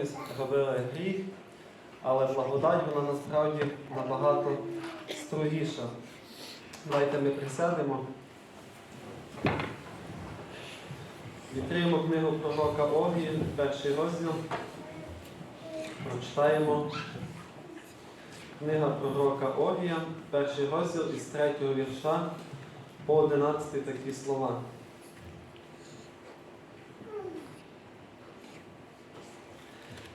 беззаконність робили гріх, але благодать вона насправді набагато строгіша. Давайте ми присядемо. Відкриємо книгу пророка Огії, перший розділ. Прочитаємо. Книга пророка Огія, перший розділ із третього вірша по 11 такі слова.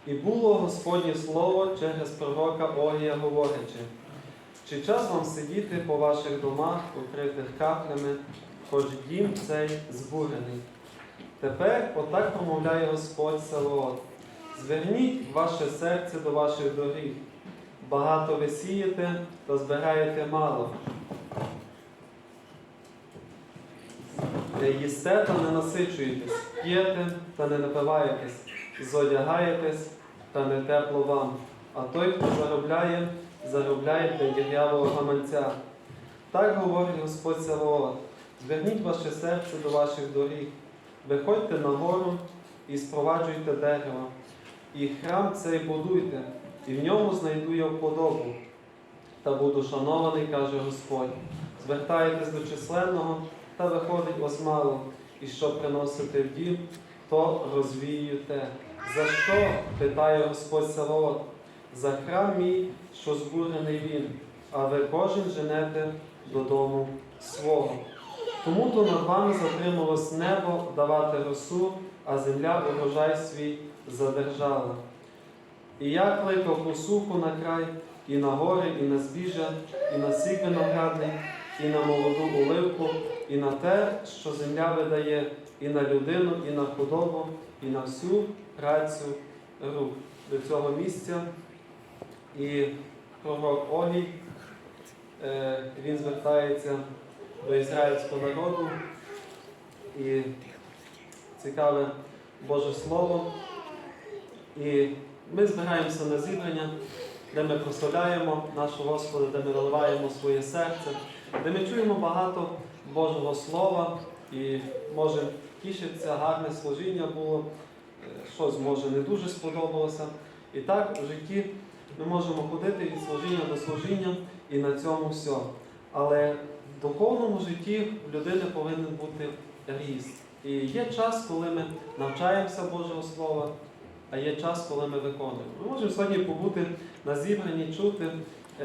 І було Господнє слово через пророка Огія говорячи, чи час вам сидіти по ваших домах, укритих каплями, хоч дім цей збурений. Тепер отак промовляє Господь Савоот. Зверніть ваше серце до ваших доріг. Багато ви сієте, та збираєте мало. Їсте та не насичуєтесь, п'єте та не напиваєтесь, зодягаєтесь та не тепло вам. А той, хто заробляє, заробляє для дірявого гаманця. Так говорить Господь Савоот. Зверніть ваше серце до ваших доріг, виходьте на гору і спроваджуйте дерево, і храм цей будуйте, і в ньому знайду я вподобу. Та буду шанований, каже Господь. Звертаєтесь до численного, та виходить вас мало, і що приносите в дім, то розвіюєте. За що? питає Господь Савоот. За храм мій, що збурений він, а ви кожен женете додому свого. Тому то над вами затрималось небо давати росу, а земля урожай свій задержала. І я кликав посуху на край, і на гори, і на збіжжя, і на сік виноградний, і на молоду оливку, і на те, що земля видає, і на людину, і на худобу, і на всю працю рук. До цього місця. І пророк Огій, е, він звертається до ізраїльського народу і цікаве Боже Слово. І ми збираємося на зібрання, де ми прославляємо нашого Господа, де ми виливаємо своє серце, де ми чуємо багато Божого Слова і може тішиться, гарне служіння було, е, щось може не дуже сподобалося. І так в житті ми можемо ходити від служіння до служіння і на цьому все. Але в духовному житті в людини повинен бути ріст. І є час, коли ми навчаємося Божого Слова, а є час, коли ми виконуємо. Ми можемо сьогодні побути на зібранні, чути,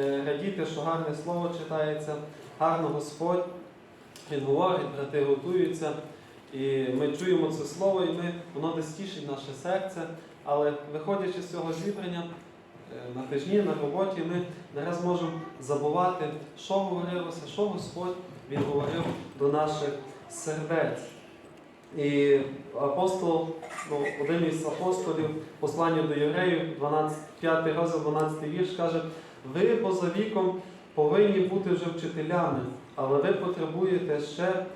е, радіти, що гарне слово читається, гарно Господь Він говорить, брати готуються. І ми чуємо це слово, і ми, воно десь тішить наше серце. Але виходячи з цього зібрання, е, на тижні, на роботі, ми не раз можемо забувати, що говорилося, що Господь Він говорив до наших сердець. І апостол, ну, один із апостолів, послання до євреїв, 12, 5 розділ, 12 вірш, каже, ви поза віком повинні бути вже вчителями, але ви потребуєте ще,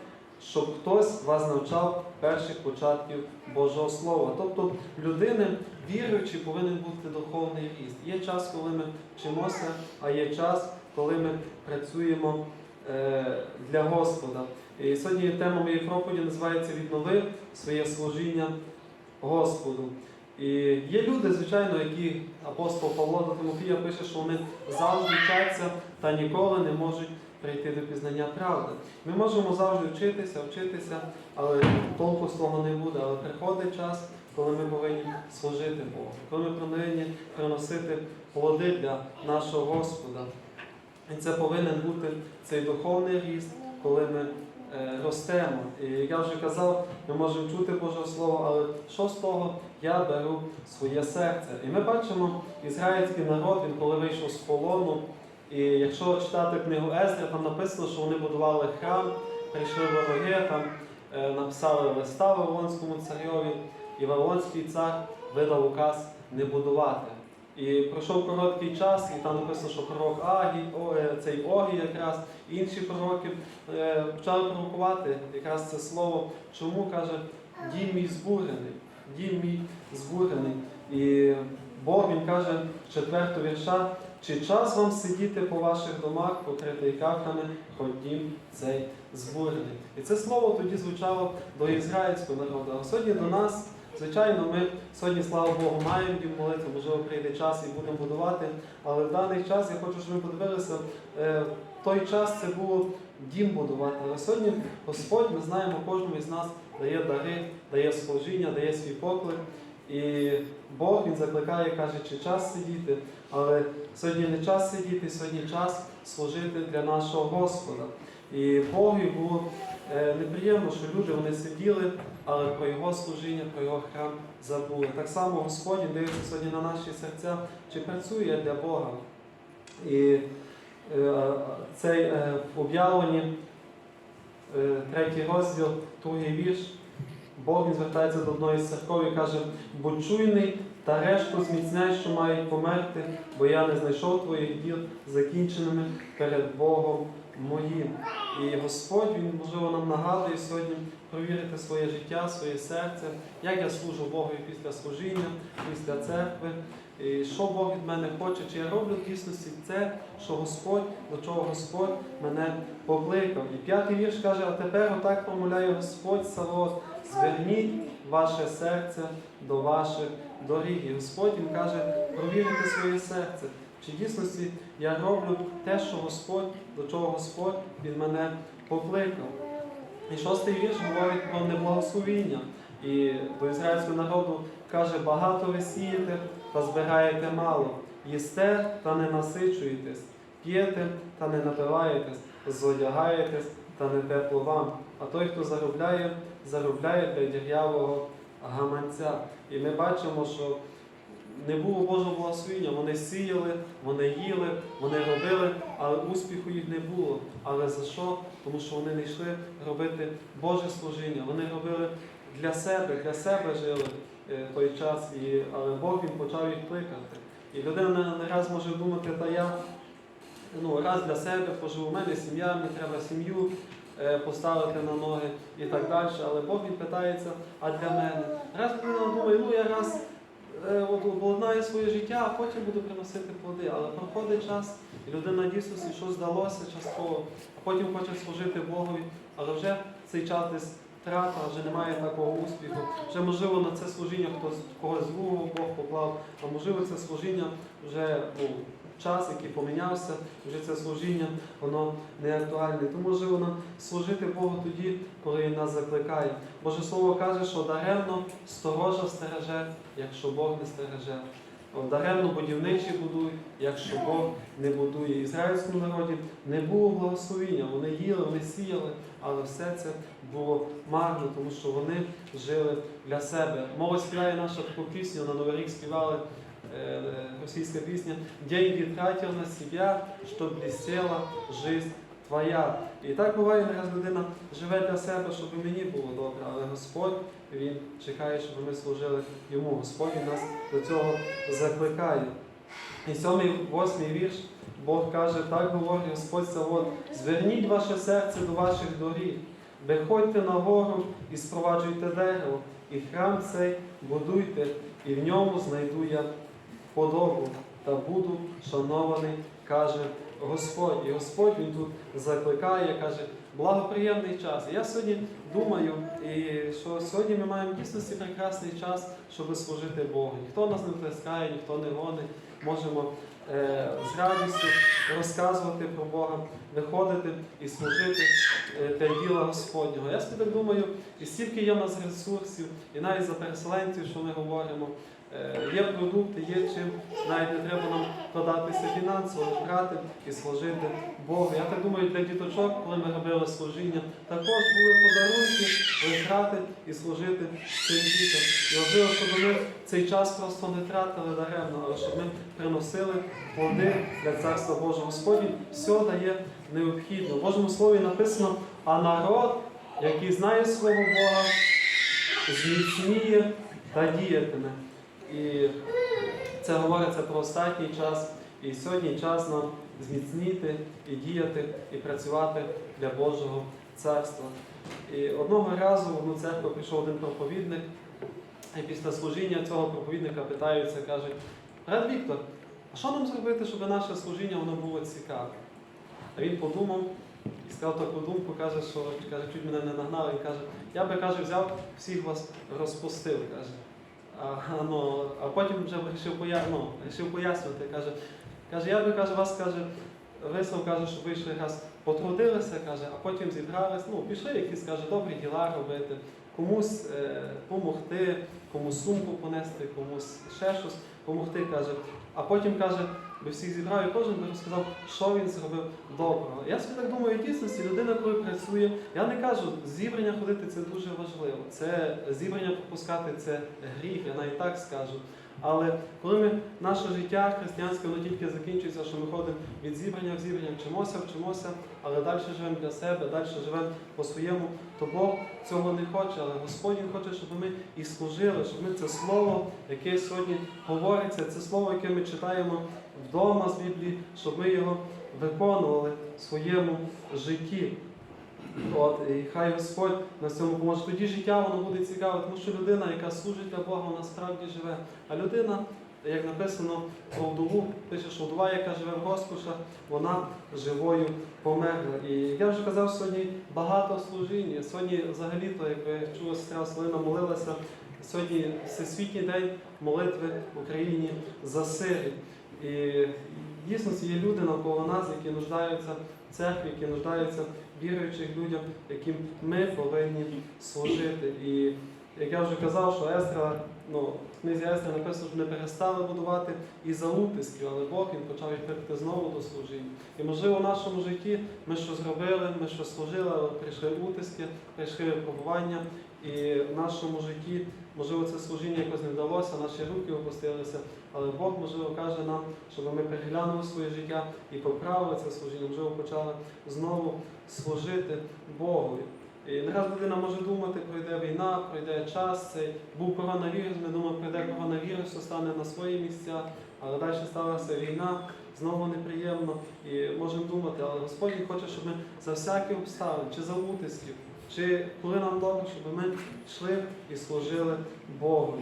щоб хтось вас навчав перших початків Божого Слова. Тобто людини, віруючи, повинен бути духовний ріст. Є час, коли ми вчимося, а є час, коли ми працюємо е, для Господа. І сьогодні тема моєї проповіді називається Віднови своє служіння Господу. І є люди, звичайно, які апостол Павло до Тимофія пише, що вони завжди вчаться та ніколи не можуть прийти до пізнання правди. Ми можемо завжди вчитися, вчитися, але толку з того не буде. Але приходить час, коли ми повинні служити Богу, коли ми повинні приносити плоди для нашого Господа. І це повинен бути цей духовний ріст, коли ми е, ростемо. І як я вже казав, ми можемо чути Боже Слово, але що з того я беру своє серце? І ми бачимо ізраїльський народ, він коли вийшов з полону. І якщо читати книгу Ездра, там написано, що вони будували храм, прийшли вороги, там е, написали листа Вавилонському царьові, і Вавилонський цар видав указ не будувати. І пройшов короткий час, і там написано, що пророк Агій, о, е, цей Огій якраз, інші пророки е, почали пророкувати якраз це слово. Чому каже, дім мій збурений, дім мій збурений. І Бог він каже в четверту вірша, чи час вам сидіти по ваших домах, покритий кахлями, хоч дім цей збурений. І це слово тоді звучало до ізраїльського народу. А сьогодні до нас Звичайно, ми сьогодні, слава Богу, маємо дім молитви, можливо, прийде час і будемо будувати. Але в даний час я хочу, щоб ви подивилися, е, в той час це було дім будувати. Але сьогодні Господь, ми знаємо, кожному із нас дає дари, дає служіння, дає свій поклик. І Бог Він закликає, каже, чи час сидіти. Але сьогодні не час сидіти, сьогодні час служити для нашого Господа. І Богові було е, неприємно, що люди вони сиділи, але про його служіння, про його храм забули. Так само Господь дивиться сьогодні на наші серця, чи працює для Бога. І е, цей е, в об'явленні, третій розділ, другий вірш, Бог звертається до одної з церков і каже, будь чуйний та решту зміцняй, що мають померти, бо я не знайшов твоїх діл закінченими перед Богом моїм. І Господь, Він, можливо, нам нагадує сьогодні провірити своє життя, своє серце, як я служу Богові після служіння, після церкви, і що Бог від мене хоче, чи я роблю в дійсності це, що Господь, до чого Господь мене покликав. І п'ятий вірш каже, а тепер отак промовляє Господь Савод, зверніть ваше серце до ваших доріг. І Господь Він каже, провірити своє серце. Чи дійсності я роблю те, що Господь, до чого Господь від мене покликав. І шостий вірш говорить про неблагословіння. І до ізраїльського народу каже, багато ви сієте та збираєте мало, їсте та не насичуєтесь, п'єте та не напиваєтесь, зодягаєтесь та не тепло вам. А той, хто заробляє, заробляє для дір'явого гаманця. І ми бачимо, що не було Божого благословіння. Вони сіяли, вони їли, вони робили, але успіху їх не було. Але за що? Тому що вони не йшли робити Боже служіння. Вони робили для себе, для себе жили е, той час, і, але Бог він почав їх кликати. І людина не, раз може думати, та я ну, раз для себе поживу, у мене сім'я, мені треба сім'ю поставити на ноги і так далі. Але Бог він питається, а для мене. Раз людина думає, ну я раз е, обладнаю своє життя, а потім буду приносити плоди. Але проходить час, і людина дійсно щось здалося частково, а потім хоче служити Богові, але вже цей час десь втрата, вже немає такого успіху. Вже можливо на це служіння хтось когось другого Бог поклав, а можливо це служіння вже ну, час, який помінявся, вже це служіння, воно не актуальне. Тому можливо нам служити Богу тоді, коли нас закликає. Боже Слово каже, що даремно сторожа стереже, якщо Бог не стереже. Даремно будівничі будують, якщо Бог не будує. Ізраїльському народі не було благословіння. Вони їли, вони сіяли, але все це було марно, тому що вони жили для себе. Мова співає наша таку пісню, на Новий рік співали е, російська пісня «Деньги тратив на себя, щоб блістела жизнь твоя. І так буває, раз людина живе для себе, щоб і мені було добре, але Господь Він чекає, щоб ми служили йому. Господь нас до цього закликає. І сьомий, восьмий вірш Бог каже, так говорить Господь Савод, зверніть ваше серце до ваших доріг, виходьте на гору і спроваджуйте дерево, і храм цей будуйте, і в ньому знайду я подобу та буду шанований, каже Господь. І Господь Він тут закликає, каже, благоприємний час. Я сьогодні думаю, і що сьогодні ми маємо дійсності прекрасний час, щоб служити Богу. Ніхто нас не втискає, ніхто не гонить. Можемо е, з радістю розказувати про Бога, виходити і служити е, для діла Господнього. Я собі так думаю, і стільки є в нас ресурсів, і навіть за переселенців, що ми говоримо. Е, Є продукти, є чим, навіть не треба нам вкладатися фінансово, брати і служити Богу. Я так думаю, для діточок, коли ми робили служіння, також були подарунки витрати і служити цим дітям. І важливо, щоб ми цей час просто не тратили даремно, але щоб ми приносили плоди для Царства Божого. Господь все дає необхідно. В Божому Слові написано, а народ, який знає свого Бога, зміцніє та діятиме. І це говориться про останній час. І сьогодні час нам зміцніти і діяти, і працювати для Божого царства. І одного разу в одну церкву прийшов один проповідник, і після служіння цього проповідника питаються, кажуть, брат Віктор, а що нам зробити, щоб наше служіння воно було цікаве? А він подумав і сказав таку думку, каже, що каже, чуть мене не нагнали. Він каже, я би каже, взяв всіх вас розпустив. каже. А, ну, а потім вже вирішив поя... ну, пояснювати. Каже, каже, я би каже, вас каже, вислав, каже, що вийшли раз потрудилися, каже, а потім зібрались, ну, пішли якісь каже, добрі діла робити, комусь е, помогти, комусь сумку понести, комусь ще щось помогти, каже. А потім каже, би всіх зібрав і кожен би розказав, що він зробив доброго. Я собі так думаю, в дійсності людина, коли працює, я не кажу, зібрання ходити це дуже важливо. Це зібрання пропускати це гріх, я навіть так скажу. Але коли ми наше життя християнське воно тільки закінчується, що ми ходимо від зібрання в зібрання, вчимося, вчимося, але далі живемо для себе, далі живемо по-своєму, то Бог цього не хоче, але Господь хоче, щоб ми і служили, щоб ми це слово, яке сьогодні говориться, це слово, яке ми читаємо вдома з Біблії, щоб ми його виконували в своєму житті. От, і хай Господь на цьому поможе. Тоді життя воно буде цікаве, тому що людина, яка служить для Бога, вона справді живе. А людина, як написано про вдову, пише, що вдова, яка живе в розкошах, вона живою померла. І я вже казав, сьогодні багато служіння. Сьогодні взагалі-то, як ви чули, сестра Солина молилася, сьогодні Всесвітній день молитви в Україні за сирі. І дійсно є люди навколо нас, які нуждаються в церкві, які нуждаються в віруючих людям, яким ми повинні служити. І як я вже казав, що Естра, ну, в книзі Естра написано, що не перестали будувати і за утисків, але Бог він почав їх кликати знову до служіння. І можливо в нашому житті ми що зробили, ми що служили, але прийшли утиски, прийшли випробування. І в нашому житті, можливо, це служіння якось не вдалося, наші руки опустилися, але Бог, можливо, каже нам, щоб ми переглянули своє життя і поправили це служіння, можливо, почали знову служити Богу. І не раз людина може думати, пройде війна, пройде час, цей був коронавірус, ми думаємо, пройде коронавірус, стане на свої місця, але далі сталася війна, знову неприємно. І можемо думати, але Господь хоче, щоб ми за всякі обставини, чи за утисків, чи коли нам добре, щоб ми йшли і служили Богу.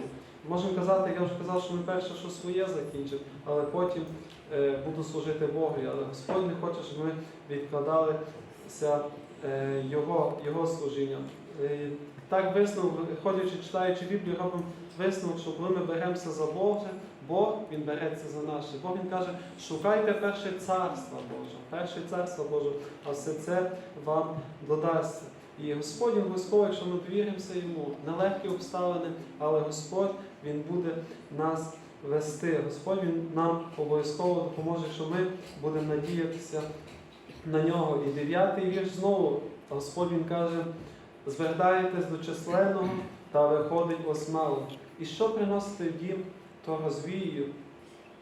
Можемо казати, я вже казав, що ми перше, що своє закінчимо, але потім е, буду служити Богу. Але Господь не хоче, щоб ми відкладалися е, Його, Його служіння. Е, так висновок, ходячи, читаючи Біблію, робимо висновок, що коли ми беремося за Боже, Бог Він береться за наше. Бог Він каже, шукайте перше царство Боже, перше царство Боже, а все це вам додасться. І Господь обов'язково, якщо ми довіримося йому, нелегкі обставини, але Господь Він буде нас вести. Господь Він нам обов'язково допоможе, що ми будемо надіятися на нього. І дев'ятий вірш знову Господь Він каже: звертаєтесь до численного та виходить осмало. І що приносите в дім, то розвію.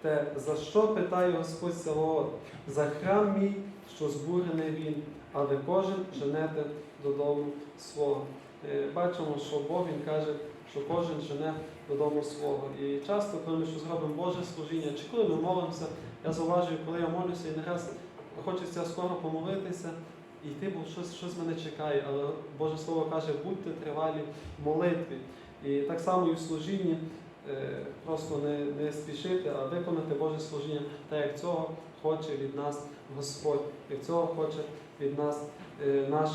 Те, за що питає Господь Саваот? За храм мій, що збурений він, а ви кожен женете додому свого. Е, Бачимо, що Бог Він каже, що кожен жене додому свого. І часто, коли ми щось робимо Боже служіння, чи коли ми молимося, я зауважую, коли я молюся, і не раз хочеться скоро помолитися і йти, бо щось, щось мене чекає. Але Боже Слово каже, будьте тривалі в молитві. І так само і в служінні е, просто не, не спішити, а виконати Боже служіння, так як цього хоче від нас Господь, як цього хоче від нас е, наш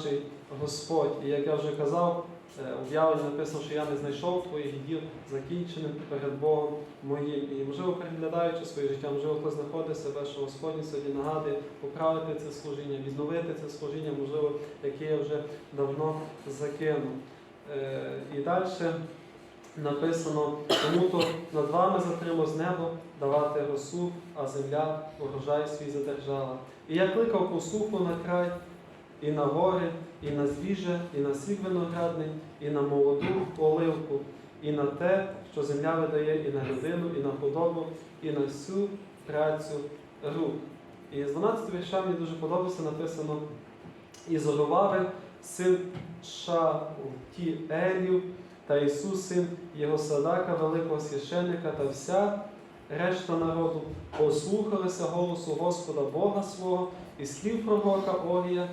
Господь. І як я вже казав, е, об'явлення написано, що я не знайшов твоїх діл закінченим перед Богом моїм. І можливо, переглядаючи своє життя, можливо, хтось знаходить себе, що Господь сьогодні нагадує поправити це служіння, відновити це служіння, можливо, яке я вже давно закинув. Е, І далі написано, тому то над вами затримав з небо давати росу, а земля урожай свій задержала. І я кликав посуху на край, і на гори, і на збіжжя, і на сік виноградний, і на молоду оливку, і на те, що земля видає, і на людину, і на худобу, і на всю працю рук. І з 12 вірша мені дуже подобається написано і Зоровавель, син Шаутіелів, та Ісус, син його садака, великого священника, та вся решта народу послухалися голосу Господа Бога свого і слів пророка Орія,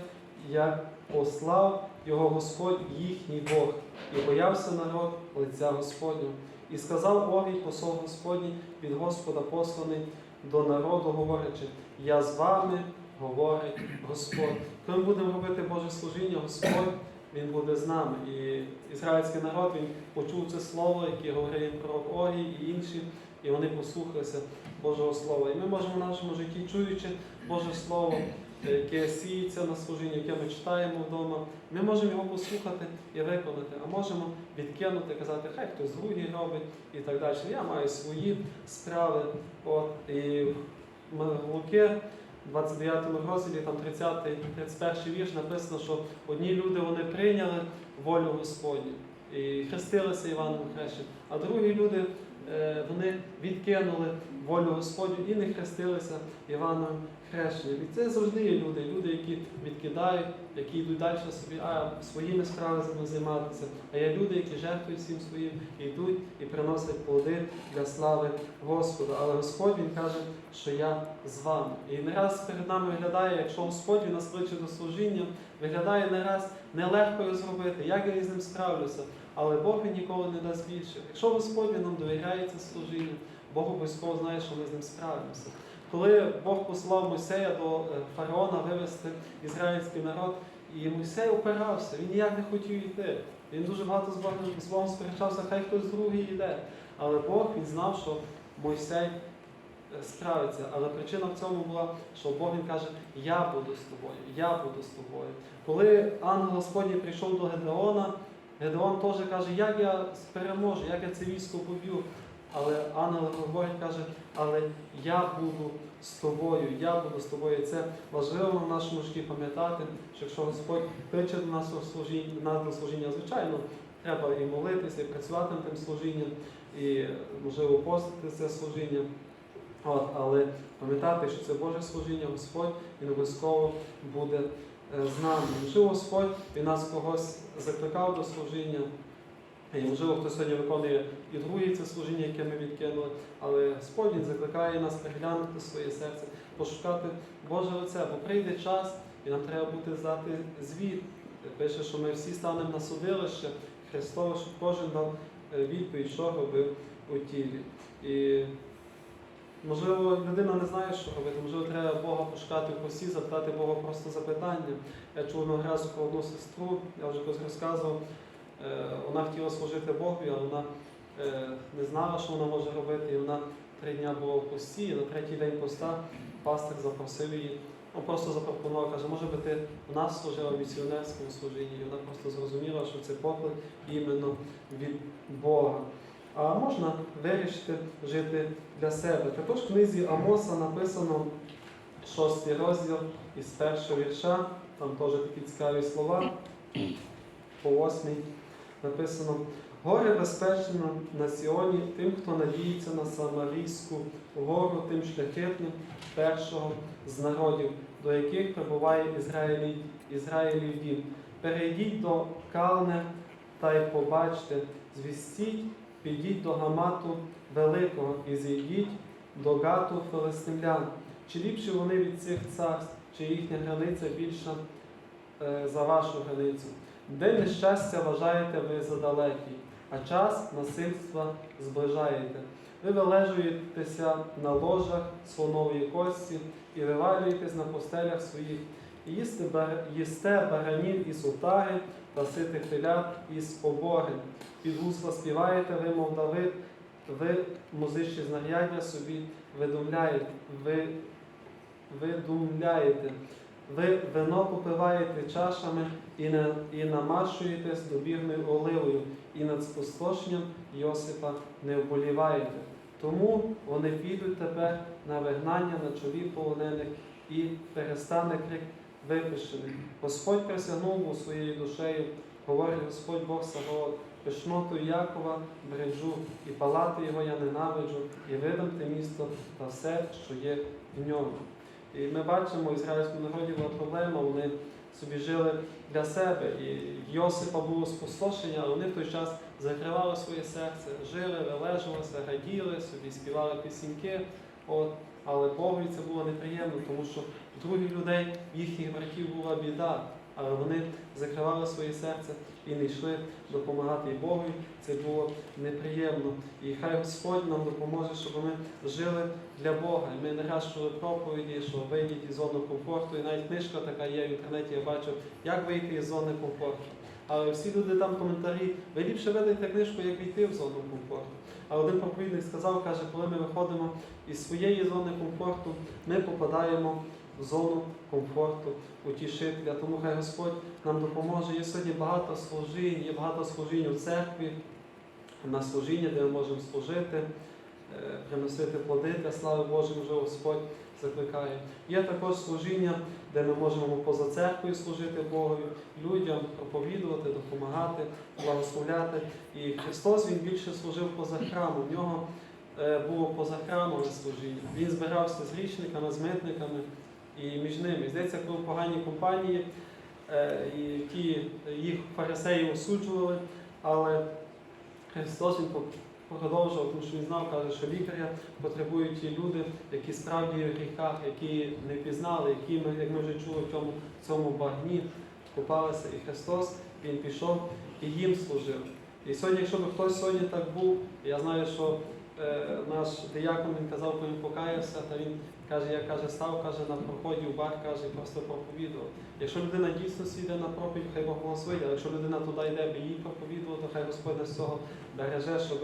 як послав його Господь їхній Бог, і боявся народ лиця Господнього. І сказав Орій, посол Господній від Господа посланий до народу, говорячи, я з вами, говорить Господь. Коли ми будемо робити Боже служіння, Господь він буде з нами. І ізраїльський народ він почув це слово, яке говорив їм пророк Огій і інші, і вони послухалися Божого Слова. І ми можемо в нашому житті, чуючи Боже Слово, яке сіється на служінні, яке ми читаємо вдома, ми можемо його послухати і виконати, а можемо відкинути, казати, хай хтось другий робить і так далі. Я маю свої справи. От, і Луки, 29 розділі, там 30, 31 вірш написано, що одні люди вони прийняли волю Господню і хрестилися Іваном Хрещем, а другі люди вони відкинули волю Господню і не хрестилися Іваном Хрещенням. І це завжди є люди, люди, які відкидають, які йдуть далі собі, а своїми справами займатися. А є люди, які жертвують всім своїм, йдуть і приносять плоди для слави Господа. Але Господь Він каже, що я з вами. І не раз перед нами виглядає, якщо Господь нас кличе до служіння, виглядає не раз нелегко його зробити, як я із ним справлюся. Але Бог ніколи не дасть більше. Якщо Господь нам довіряє це служіння, Бог обов'язково знає, що ми з ним справимося. Коли Бог послав Мойсея до е, фараона вивести ізраїльський народ, і Мойсей опирався, він ніяк не хотів йти. Він дуже багато з Богом, з Богом сперечався, хай хтось другий йде. Але Бог він знав, що Мойсей е, справиться. Але причина в цьому була, що Бог він каже, я буду з тобою, я буду з тобою. Коли ангел Господній прийшов до Гедеона, Гедеон теж каже, як я переможу, як я це військо поб'ю. Але ангел говорить, каже, але я буду з тобою, я буду з тобою. І це важливо в нашому житті пам'ятати, що якщо Господь кличе до нас до служіння, звичайно, треба і молитися, і працювати над тим служінням, і можливо постити це служіння. От, але пам'ятати, що це Боже служіння, Господь він обов'язково буде з нами. Можливо, Господь він нас когось закликав до служіння. І можливо, хтось сьогодні виконує і друге це служіння, яке ми відкинули, але Господь Він закликає нас переглянути своє серце, пошукати Боже лице, бо прийде час, і нам треба буде здати звіт. Пише, що ми всі станемо на судилище Христове, щоб кожен дав е, відповідь, що робив у тілі. І можливо, людина не знає, що робити, можливо, треба Бога пошукати в посі, запитати Бога просто запитання. Я чув разу про одну сестру, я вже якось розказував. Е, Вона хотіла служити Богу, але вона е, не знала, що вона може робити. І вона три дні була в пості, і на третій день поста пастир запросив її. Ну, просто запропонував, каже, може би ти у нас служила в місіонерському служінні. І вона просто зрозуміла, що це поклик іменно від Бога. А можна вирішити жити для себе. Також в книзі Амоса написано шостий розділ із першого вірша, там теж такі цікаві слова. По восьмій написано горе безпечно на Сіоні тим, хто надіється на Самарійську гору, тим шляхетним першого з народів, до яких прибуває Ізраїлі, Ізраїлів дім. Перейдіть до Калне та й побачте, звістіть, підіть до Гамату Великого і зійдіть до Гату Филистимлян. Чи ліпші вони від цих царств, чи їхня границя більша е, за вашу границю? День нещастя вважаєте ви за далекий, а час насильства зближаєте. Ви вилежуєтеся на ложах слонової кості і вивалюєтесь на постелях своїх, їсте, баранів із отари та ситих телят із обори. Під гусла співаєте ви, мов Давид, ви музичні знаряддя собі видумляєте, ви видумляєте. Ви вино попиваєте чашами і, не, і намашуєтесь добірною оливою, і над спустошенням Йосипа не вболіваєте. Тому вони підуть тепер на вигнання на чолі полонених і перестане крик випишений. Господь присягнув своєю душею, говорить Господь Бог Саваот, пишноту Якова бреджу, і палати його я ненавиджу, і видам те місто та все, що є в ньому. І ми бачимо, в ізраїльському народі була проблема, вони собі жили для себе. І Йосипа було спустошення, але вони в той час закривали своє серце, жили, вилежувалися, раділи, собі співали пісеньки. От. Але Богові це було неприємно, тому що других людей, в їхніх братів була біда, але вони закривали своє серце і не йшли допомагати Богові. Це було неприємно. І хай Господь нам допоможе, щоб ми жили для Бога. І ми не раз чули проповіді, що вийдіть із зони комфорту. І навіть книжка така є в інтернеті, я бачив, як вийти із зони комфорту. Але всі люди там коментарі, ви ліпше видайте книжку, як війти в зону комфорту. А один проповідник сказав, каже, коли ми виходимо із своєї зони комфорту, ми попадаємо зону комфорту утішителя. Тому хай Господь нам допоможе. Є сьогодні багато служінь, є багато служінь у церкві, на служіння, де ми можемо служити, е, приносити плоди для слави Божої, вже Господь закликає. Є також служіння, де ми можемо поза церквою служити Богові, людям проповідувати, допомагати, благословляти. І Христос Він більше служив поза храмом. В нього е, було поза храмове служіння. Він збирався з грішниками, з митниками і між ними. Здається, коли в поганій компанії, е, які їх фарисеї осуджували, але Христос Він продовжував, тому що він знав, каже, що лікаря потребують ті люди, які справді в гріхах, які не пізнали, які як ми вже чули в цьому, цьому багні, купалися. І Христос Він пішов і їм служив. І сьогодні, якщо б хтось сьогодні так був, я знаю, що е, наш диякон він казав, коли він покаявся, та він каже, я каже, став каже, на проході в бар, каже, просто проповідував. Якщо людина дійсно йде на проповідь, хай Бог благословить, але якщо людина туди йде, аби їй проповідувати, то хай Господь з цього береже, щоб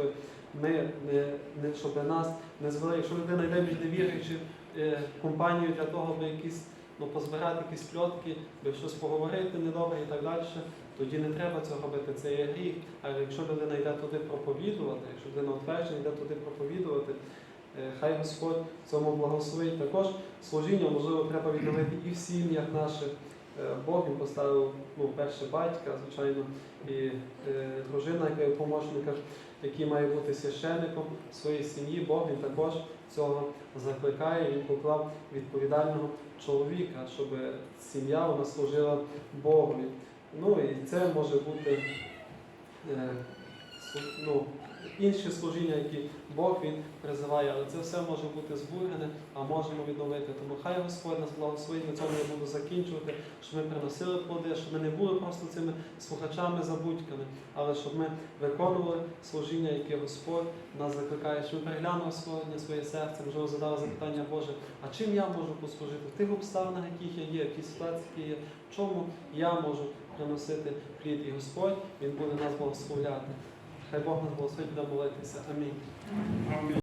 ми не, не щоб нас не звели. Якщо людина йде між невіруючи е, компанію для того, аби якісь ну, позбирати якісь пльотки, аби щось поговорити недобре і так далі, тоді не треба цього робити, це є гріх. Але якщо людина йде туди проповідувати, якщо людина утверджена, йде туди проповідувати, хай Господь цьому благословить. Також служіння, можливо, треба відновити і в сім'ях наших. Е, Бог він поставив ну, перше батька, звичайно, і е, дружина, яка є в помощниках, який має бути священником своїй сім'ї. Бог він також цього закликає. Він поклав відповідального чоловіка, щоб сім'я вона служила Богові. Ну і це може бути е, ну, інші служіння, які Бог він призиває, але це все може бути збургане, а можемо відновити. Тому хай Господь нас благословить, на цьому я буду закінчувати, щоб ми приносили плоди, щоб ми не були просто цими слухачами забудьками, але щоб ми виконували служіння, яке Господь нас закликає, щоб ми переглянули сьогодні своє серце, можливо, задали запитання Боже, а чим я можу послужити? В тих обставинах, яких я є, в тій ситуації, які є, в чому я можу приносити плід і Господь, Він буде нас благословляти. Хай Бог нас благословить, буде молитися. Амінь.